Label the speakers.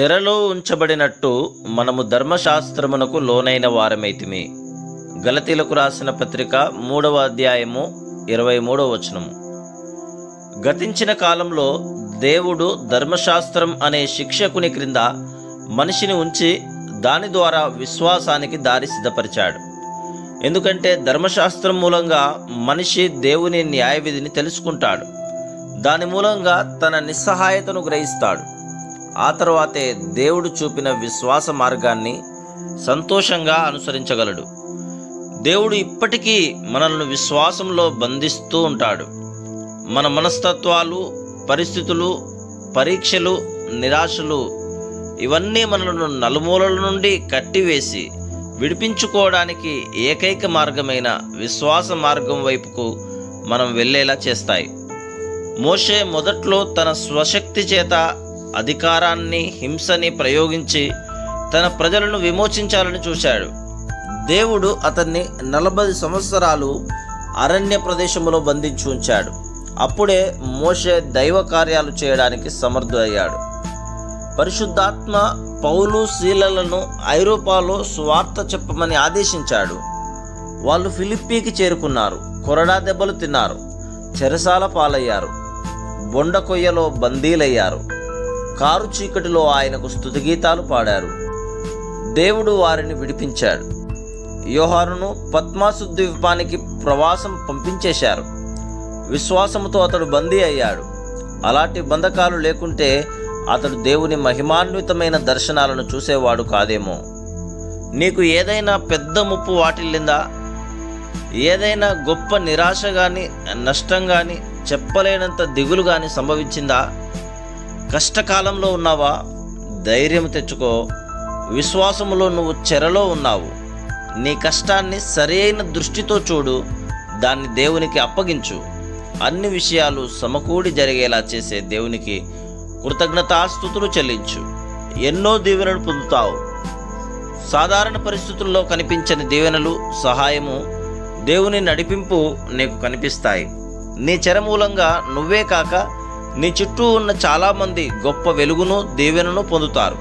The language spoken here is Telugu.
Speaker 1: చెరలో ఉంచబడినట్టు మనము ధర్మశాస్త్రమునకు లోనైన వారమైతిమి. గలతీలకు రాసిన పత్రిక మూడవ అధ్యాయము ఇరవై మూడవ వచనము. గతించిన కాలంలో దేవుడు ధర్మశాస్త్రం అనే శిక్షకుని క్రింద మనిషిని ఉంచి దాని ద్వారా విశ్వాసానికి దారి సిద్ధపరిచాడు. ఎందుకంటే ధర్మశాస్త్రం మూలంగా మనిషి దేవుని న్యాయవిధిని తెలుసుకుంటాడు. దాని మూలంగా తన నిస్సహాయతను గ్రహిస్తాడు. ఆ తర్వాతే దేవుడు చూపిన విశ్వాస మార్గాన్ని సంతోషంగా అనుసరించగలడు. దేవుడు ఇప్పటికీ మనల్ని విశ్వాసంలో బంధిస్తూ ఉంటాడు. మన మనస్తత్వాలు పరిస్థితులు పరీక్షలు నిరాశలు ఇవన్నీ మనలను నలుమూలల నుండి కట్టివేసి విడిపించుకోవడానికి ఏకైక మార్గమైన విశ్వాస మార్గం వైపుకు మనం వెళ్ళేలా చేస్తాయి. మోషే మొదట్లో తన స్వశక్తి చేత అధికారాన్ని హింసని ప్రయోగించి తన ప్రజలను విమోచించాలని చూశాడు. దేవుడు అతన్ని నలభై సంవత్సరాలు అరణ్య ప్రదేశంలో బంధించి ఉంచాడు. అప్పుడే మోషే దైవ కార్యాలు చేయడానికి సమర్థుడయ్యాడు. పరిశుద్ధాత్మ పౌలు శీలలను ఐరోపాలో స్వార్థ చెప్పమని ఆదేశించాడు. వాళ్ళు ఫిలిప్పీకి చేరుకున్నారు. కొరడా దెబ్బలు తిన్నారు. చెరసాల పాలయ్యారు. బొండ కొయ్యలో బందీలయ్యారు. కారు చీకటిలో ఆయనకు స్థుతిగీతాలు పాడారు. దేవుడు వారిని విడిపించాడు. యోహారును పద్మాసు ద్వీపానికి ప్రవాసం పంపించేశారు. విశ్వాసముతో అతడు బందీ అయ్యాడు. అలాంటి బంధకాలు లేకుంటే అతడు దేవుని మహిమాన్వితమైన దర్శనాలను చూసేవాడు కాదేమో. నీకు ఏదైనా పెద్ద ముప్పు వాటిల్లిందా? ఏదైనా గొప్ప నిరాశ కానీ నష్టం కానీ చెప్పలేనంత దిగులు కానీ సంభవించిందా? కష్టకాలంలో ఉన్నావా? ధైర్యం తెచ్చుకో. విశ్వాసములో నువ్వు చెరలో ఉన్నావు. నీ కష్టాన్ని సరైన దృష్టితో చూడు. దాన్ని దేవునికి అప్పగించు. అన్ని విషయాలు సమకూడి జరిగేలా చేసే దేవునికి కృతజ్ఞతాస్థుతులు చెల్లించు. ఎన్నో దీవెనలు పొందుతావు. సాధారణ పరిస్థితుల్లో కనిపించని దీవెనలు సహాయము దేవుని నడిపింపు నీకు కనిపిస్తాయి. నీ చెర మూలంగా నువ్వే కాక నీ చుట్టూ ఉన్న చాలామంది గొప్ప వెలుగును దీవెనను పొందుతారు.